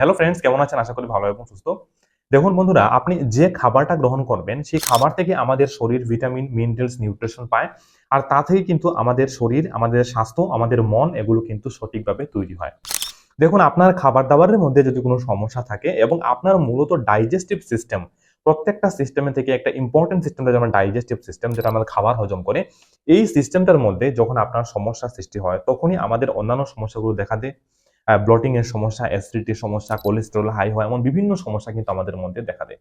Hello friends কেমন আছেন? আশা করি ভালো এবং সুস্থ। দেখুন বন্ধুরা, আপনি যে খাবারটা গ্রহণ করবেন, সেই খাবার থেকে আমাদের শরীর ভিটামিন মিনারেলস নিউট্রিশন পায়। আর তা থেকে কিন্তু আমাদের শরীর, আমাদের স্বাস্থ্য, আমাদের মন এগুলো কিন্তু সঠিকভাবে তৈরি হয়। দেখুন, আপনার খাবার দাবারের মধ্যে যদি কোনো সমস্যা থাকে এবং আপনার মূলত ডাইজেস্টিভ সিস্টেম প্রত্যেকটা সিস্টেমে থেকে একটা ইম্পর্টেন্ট সিস্টেমটা যেমন ডাইজেস্টিভ সিস্টেম যেটা আমাদের খাবার হজম করে, এই সিস্টেমটার মধ্যে যখন আপনার সমস্যা সৃষ্টি হয়, তখনই আমাদের অন্যান্য সমস্যাগুলো দেখা দেয়। ব্লটিং এর সমস্যা অ্যাসিডিটির সমস্যা কোলেস্ট্রল হাই হওয়া এমন বিভিন্ন সমস্যা কিন্তু আমাদের মধ্যে দেখা দেয়।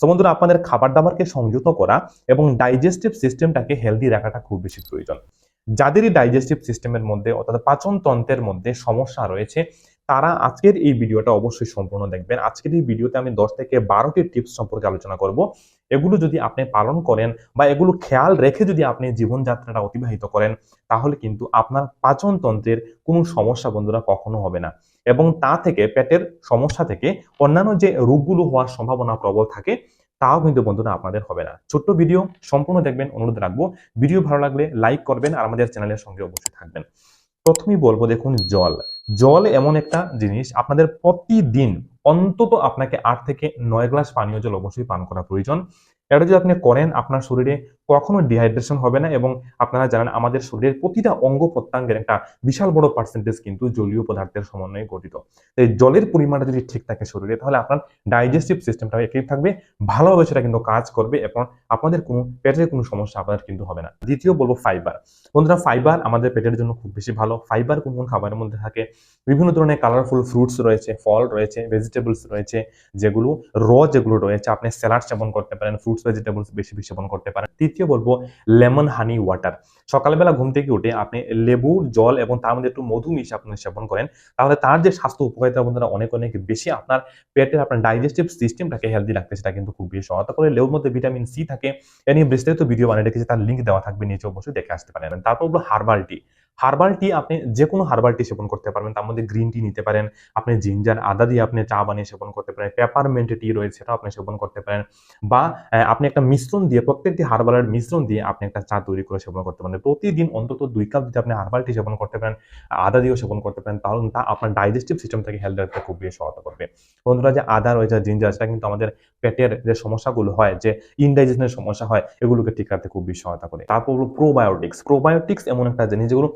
সো বন্ধুরা, আপনাদের খাবার দাবারকে সংযত করা এবং ডাইজেস্টিভ সিস্টেমটাকে হেলদি রাখাটা খুব বেশি প্রয়োজন। যাদেরই ডাইজেস্টিভ সিস্টেমের মধ্যে অর্থাৎ পাচনতন্ত্রের মধ্যে সমস্যা রয়েছে তারা আজকের এই ভিডিওটা অবশ্যই সম্পূর্ণ দেখবেন। আজকের এই ভিডিওতে আমি দশ থেকে বারোটি টিপস সম্পর্কে আলোচনা করব। এগুলো যদি আপনি পালন করেন বা এগুলো খেয়াল রেখে যদি আপনি জীবনযাত্রাটা অতিবাহিত করেন, তাহলে কিন্তু আপনার পাচন তন্ত্রের কোনো সমস্যা বন্ধুরা কখনো হবে না। এবং তা থেকে, পেটের সমস্যা থেকে, অন্যান্য যে রোগগুলো হওয়ার সম্ভাবনা প্রবল থাকে, তাও কিন্তু বন্ধুরা আপনাদের হবে না। ছোট্ট ভিডিও, সম্পূর্ণ দেখবেন, অনুরোধ রাখব। ভিডিও ভালো লাগলে লাইক করবেন আর আমাদের চ্যানেলের সঙ্গে অবশ্যই থাকবেন। প্রথমেই বলব, দেখুন, জল। জল এমন একটা জিনিস, আপনাদের প্রতিদিন অন্তত আপনাকে আট থেকে নয় গ্লাস পানীয় জল অবশ্যই পান করা প্রয়োজন। এটা যদি আপনি করেন, আপনার শরীরে কখনো ডিহাইড্রেশন হবে না এবং আপনারা জানেন আমাদের শরীরের প্রতিটা অঙ্গ প্রত্যঙ্গের একটা বিশাল বড় পার্সেন্টেজ কিন্তু জলীয় পদার্থের সমন্বয়ে গঠিত। এই জলের পরিমাণটা যদি ঠিক থাকে শরীরে, তাহলে আপনার ডাইজেস্টিভ সিস্টেমটা একই থাকবে ভালোভাবে সেটা কিন্তু কাজ করবে এবং আপনাদের কোনো পেটের কোনো সমস্যা আপনার কিন্তু হবে না। দ্বিতীয় বলব ফাইবার বন্ধুরা ফাইবার আমাদের পেটের জন্য খুব বেশি ভালো। ফাইবার কোন কোন খাবারের মধ্যে থাকে। বিভিন্ন ধরনের কালারফুল ফ্রুটস রয়েছে, ফল রয়েছে ভেজিটেবলস রয়েছে, যেগুলো র যেগুলো রয়েছে, আপনি স্যালাড সেবন করতে পারেন ফ্রুটস ভেজিটেবলস বেশি বেশি সেবন করতে পারেন। তৃতীয় বলব? Lemon honey water. সকালবেলা ঘুম থেকে উঠে আপনি লেবু জল এবং তার মধ্যে একটু মধু মিশে আপনি সেবন করেন, তাহলে তার যে স্বাস্থ্য উপকারিতা বন্ধুরা অনেক অনেক বেশি আপনার পেটের আপনার ডাইজেস্টিভ সিস্টেমটাকে হেলদি রাখতে সেটা কিন্তু খুব বেশি। সহায়তা করে লেবুর মধ্যে ভিটামিন সি থাকে, এ নিয়ে বিস্তারিত ভিডিও বানিয়ে রেখেছি, তার লিঙ্ক দেওয়া থাকবে নিচে অবশ্যই দেখে আসতে পারেন। তারপর হলো হার্বাল টি হার্বাল টি আপনি যে কোনো হার্বাল টি সেবন করতে পারবেন। তার মধ্যে গ্রিন টি নিতে পারেন। আপনি জিঞ্জার, আদা দিয়ে আপনি চা বানিয়ে সেবন করতে পারেন। পেপারমেন্ট টি রয়েছে, সেটাও আপনি সেবন করতে পারেন। বা আপনি একটা মিশ্রণ দিয়ে, প্রত্যেকটি হার্বালের মিশ্রণ দিয়ে আপনি একটা চা তৈরি করে সেবন করতে পারেন। প্রতিদিন অন্তত দুই কাপ যদি আপনি হার্বাল টি সেবন করতে পারেন, আদা দিয়েও সেবন করতে পারেন, তাহলে তা আপনার ডাইজেস্টিভ সিস্টেম থেকে হেলথ রাখতে খুব বেশি সহায়তা করবে। বন্ধুরা, যে আদা রয়েছে জিঞ্জার, সেটা কিন্তু আমাদের পেটের যে সমস্যাগুলো হয়, যে ইনডাইজেশনের সমস্যা হয়, এগুলোকে ঠিক রাখতে খুব বেশি সহায়তা করে। তারপর প্রোবায়োটিক্স প্রোবায়োটিক্স এমন একটা জিনিস যেগুলো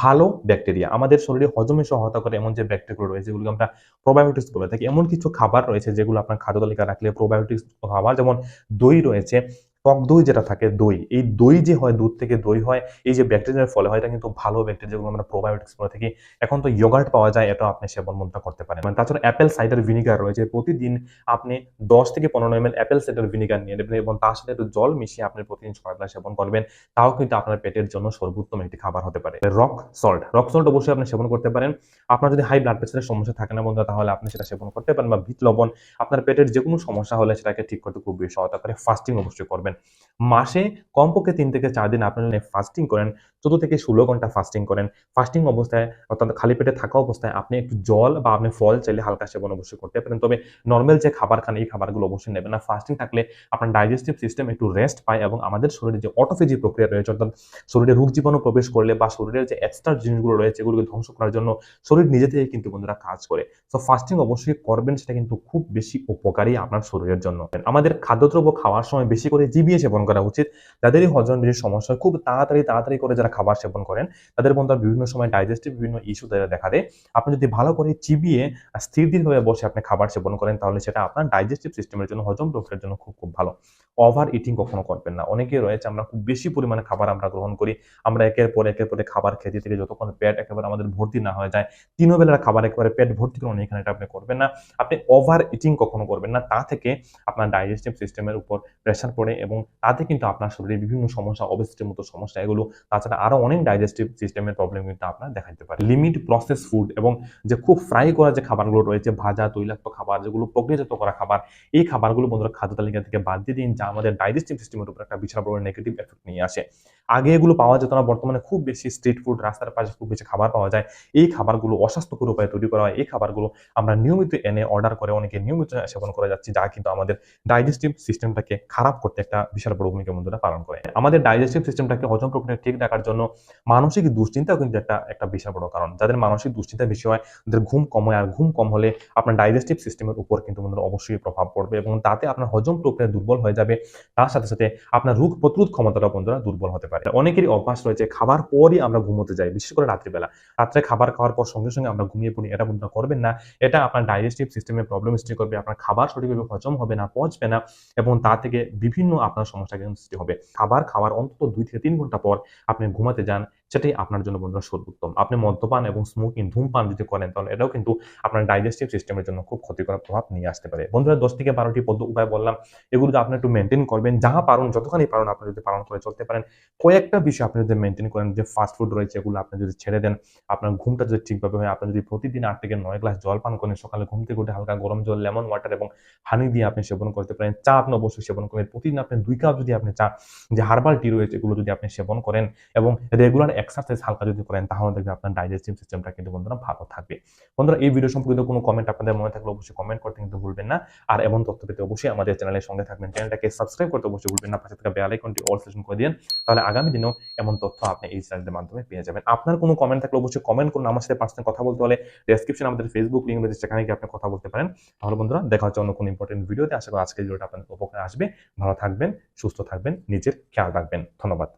ভালো ব্যাকটেরিয়া। আমাদের শরীরে হজমে সহায়তা করে এমন যে ব্যাকটেরিয়া রয়েছে, যেগুলোকে আমরা প্রোবায়োটিক্স বলে থাকি, এমন কিছু খাবার রয়েছে যেগুলো আপনার খাদ্য তালিকা রাখলে প্রোবায়োটিক্স খাবার যেমন দই রয়েছে টক দই যেটা থাকে, দই। এই দই যে হয়, দুধ থেকে দই হয়, এই যে ব্যাকটেরিয়ার ফলে হয়, এটা কিন্তু ভালো ব্যাকটেরিয়া যেগুলো আমরা প্রোবায়োটিক্স বলে থাকি। এখন তো ইয়োগার্ট পাওয়া যায় এটা আপনি সেবন মধ্যে করতে পারেন। মানে তাছাড়া অ্যাপেল সাইডার ভিনিগার রয়েছে। প্রতিদিন আপনি দশ থেকে পনেরো M L apple cider vinegar নিয়ে নেবেন এবং তার সাথে একটু জল মিশিয়ে আপনি প্রতিদিন গ্লাস সেবন করবেন। তাও কিন্তু আপনার পেটের জন্য সর্বোত্তম একটি খাবার হতে পারে। রক সল্ট রক সল্ট অবশ্যই আপনি সেবন করতে পারেন। আপনার যদি হাই ব্লাড প্রেশারের সমস্যা থাকে না বন্ধুরা, তাহলে আপনি সেটা সেবন করতে পারেন বা ভিত লবণ। আপনার পেটের যে কোনো সমস্যা হলে সেটাকে ঠিক করতে খুব বেশি সহায়তা করে। ফাস্টিং অবশ্যই করবেন। মাসে কমপক্ষে তিন থেকে চার দিন আপনি ফাস্টিং করেন, চোদ্দ থেকে ষোলো ঘণ্টা ফাস্টিং করেন। ফাস্টিং অবস্থায়, অর্থাৎ খালি পেটে থাকা অবস্থায় আপনি একটু জল বা আপনি ফল চাইলে হালকা সেবন অবশ্যই করতে পারেন। তবে নর্মাল যে খাবার খান এই খাবারগুলো অবশ্যই নেবেন। না ফাস্টিং থাকলে আপনার ডাইজেস্টিভ সিস্টেম একটু রেস্ট পায় এবং আমাদের শরীরে যে অটোফেজি প্রক্রিয়া রয়েছে, অর্থাৎ শরীরে রোগ জীবাণু প্রবেশ করলে বা শরীরের যে এক্সট্রা জিনিসগুলো রয়েছে, এগুলোকে ধ্বংস করার জন্য শরীর নিজে থেকে কিন্তু বন্ধুরা কাজ করে। তো ফাস্টিং অবশ্যই করবেন, সেটা কিন্তু খুব বেশি উপকারী আপনার শরীরের জন্য। আমাদের খাদ্যদ্রব্য খাওয়ার সময় বেশি করে জিবিয়ে সেবন করা উচিত। যাদেরই হজম বেশি সমস্যা খুব তাড়াতাড়ি তাড়াতাড়ি করে যারা খাবার সেবন করেন, তাদের মধ্যে বিভিন্ন সময় ডাইজেস্টিভ বিভিন্ন ইস্যু তারা দেখা দেয়। আপনি যদি ভালো করে চিবিয়ে স্থির দৃঢ়ভাবে বসে আপনি খাবার সেবন করেন, তাহলে সেটা আপনার ডাইজেস্টিভ সিস্টেমের জন্য, হজম প্রক্রিয়ার জন্য খুব খুব ভালো। ওভার ইটিং কখনো করবেন না। অনেকে রয়েছে, আমরা খুব বেশি পরিমাণে খাবার আমরা গ্রহণ করি। আমরা একের পর একের পরে খাবার খেতে থেকে যতক্ষণ পেট একেবারে আমাদের ভর্তি না হয়ে যায় তিন বেলার খাবার একেবারে পেট ভর্তি করুন এখানে এটা আপনি করবেন না। আপনি ওভার ইটিং কখনো করবেন না। তা থেকে আপনার ডাইজেস্টিভ সিস্টেমের উপর প্রেশার পড়ে এবং তাতে কিন্তু আপনার শরীরে বিভিন্ন সমস্যা অবস্থিতির মতো সমস্যা, এগুলো, তাছাড়া আরও অনেক ডাইজেস্টিভ সিস্টেমের প্রবলেম কিন্তু আপনার দেখাতে পারে। লিমিট প্রসেস ফুড এবং যে খুব ফ্রাই করা যে খাবারগুলো রয়েছে, ভাজা, তৈলাক্ত খাবার, যেগুলো প্রক্রিয়াজাত করা খাবার, এই খাবারগুলো বন্ধুরা খাদ্য তালিকা থেকে বাদ দিয়ে দিন, যা আমাদের ডাইজেস্টিভ সিস্টেমের উপর একটা বিশাল বড় নেগেটিভ এফেক্ট নিয়ে আসে। আগে এগুলো পাওয়া যেত না, বর্তমানে খুব বেশি স্ট্রিট ফুড রাস্তার পাশে খুব বেশি খাবার পাওয়া যায়। এই খাবারগুলো অস্বাস্থ্যকর উপায়ে তৈরি করা হয়। এই খাবারগুলো আমরা নিয়মিত এনে অর্ডার করে, অনেকে নিয়মিত সেবন করে যাচ্ছি, যা কিন্তু আমাদের ডাইজেস্টিভ সিস্টেমটাকে খারাপ করতে একটা বিশাল বড় ভূমিকা বন্ধুরা পালন করে। আমাদের ডাইজেস্টিভ সিস্টেমটাকে হজম প্রক্রিয়া ঠিক রাখার জন্য মানসিক দুশ্চিন্তাও কিন্তু একটা একটা বিশাল বড় কারণ। যাদের মানসিক দুশ্চিন্তা বেশি হয় তাদের ঘুম কম হয় আর ঘুম কম হলে আপনার ডাইজেস্টিভ সিস্টেমের উপর কিন্তু বন্ধুরা অবশ্যই প্রভাব পড়বে এবং তাতে আপনার হজম প্রক্রিয়া দুর্বল হয়ে যাবে। তার সাথে সাথে আপনার রোগ প্রতিরোধ ক্ষমতাটা বন্ধুরা দুর্বল হতে পারে। অনেকেরই অভ্যাস রয়েছে, খাবার পরই আমরা ঘুমোতে যাই, বিশেষ করে রাত্রিবেলা। রাত্রে খাবার খাওয়ার পর সঙ্গে সঙ্গে আমরা ঘুমিয়ে পড়ি, এটা বন্ধুরা করবেন না। এটা আপনার ডাইজেস্টিভ সিস্টেমে প্রবলেম সৃষ্টি করবে, আপনার খাবার সঠিকভাবে হজম হবে না, পচবে না এবং তা থেকে বিভিন্ন আপনার সমস্যা কিন্তু সৃষ্টি হবে। খাবার খাওয়ার অন্তত দুই থেকে তিন ঘণ্টা পর আপনি ঘুমাতে যান, সেটাই আপনার জন্য বন্ধুরা সর্বোত্তম। আপনি মদ্যপান এবং স্মোকিং ধূমপান যদি করেন, তাহলে এটাও কিন্তু আপনার ডাইজেস্টিভ সিস্টেমের জন্য খুব ক্ষতিকর প্রভাব নিয়ে আসতে পারে। বন্ধুরা, দশ থেকে বারোটি পদ্ধতি উপায় বললাম, এগুলো আপনি একটু মেনটেন করবেন। যাহা পারুন, যতখানি পারুন আপনি যদি পালন করে চলতে পারেন। কয়েকটা বিষয় আপনি যদি মেনটেন করেন, যে ফাস্ট ফুড রয়েছে, এগুলো আপনি যদি ছেড়ে দেন, আপনার ঘুমটা যদি ঠিকভাবে হয়, আপনি যদি প্রতিদিন আট থেকে নয় গ্লাস জল পান করেন, সকালে ঘুম থেকে উঠে হালকা গরম জল লেমন ওয়াটার এবং হানি দিয়ে আপনি সেবন করতে পারেন। চা আপনি অবশ্যই সেবন করেন প্রতিদিন আপনি দুই কাপ যদি আপনি চান যে হার্বাল টি রয়েছে, এগুলো যদি আপনি সেবন করেন এবং রেগুলার এক্সারসাইজ হালকা যদি করেন, তাহলে দেখবেন আপনার ডাইজেস্টিভ সিস্টেমটা কিন্তু বন্ধুরা ভালো থাকবে। বন্ধুরা, এই ভিডিও সম্পর্কিত কোনো কমেন্ট আপনাদের মনে থাকলে অবশ্যই কমেন্ট করতে কিন্তু ভুলবেন না। আর এমন তথ্য পেতে অবশ্যই আমাদের চ্যানেলের সঙ্গে থাকবেন। চ্যানেলটাকে সাবস্ক্রাইব করতে অবশ্যই ভুলবেন না। পাশে থাকা বেল আইকনটি অল সেশন করে দিন তাহলে আগামী দিনেও এমন তথ্য আপনি এই চ্যানেলের মাধ্যমে পেয়ে যাবেন। আপনার কোনো কমেন্ট থাকলে অবশ্যই কমেন্ট করুন। আমার সাথে পার্সোনাল কথা বলতে হলে ডেসক্রিপশন আমাদের ফেসবুক লিঙ্ক রয়েছে, সেখানে গিয়ে আপনি কথা বলতে পারেন। তাহলে বন্ধুরা, দেখা হচ্ছে অন্য কোনো ইম্পর্টেন্ট ভিডিওতে আশা করি আজকের ভিডিওটা আপনাদের উপকারে আসবে। ভালো থাকবেন। সুস্থ থাকবেন নিজের খেয়াল রাখবেন। ধন্যবাদ।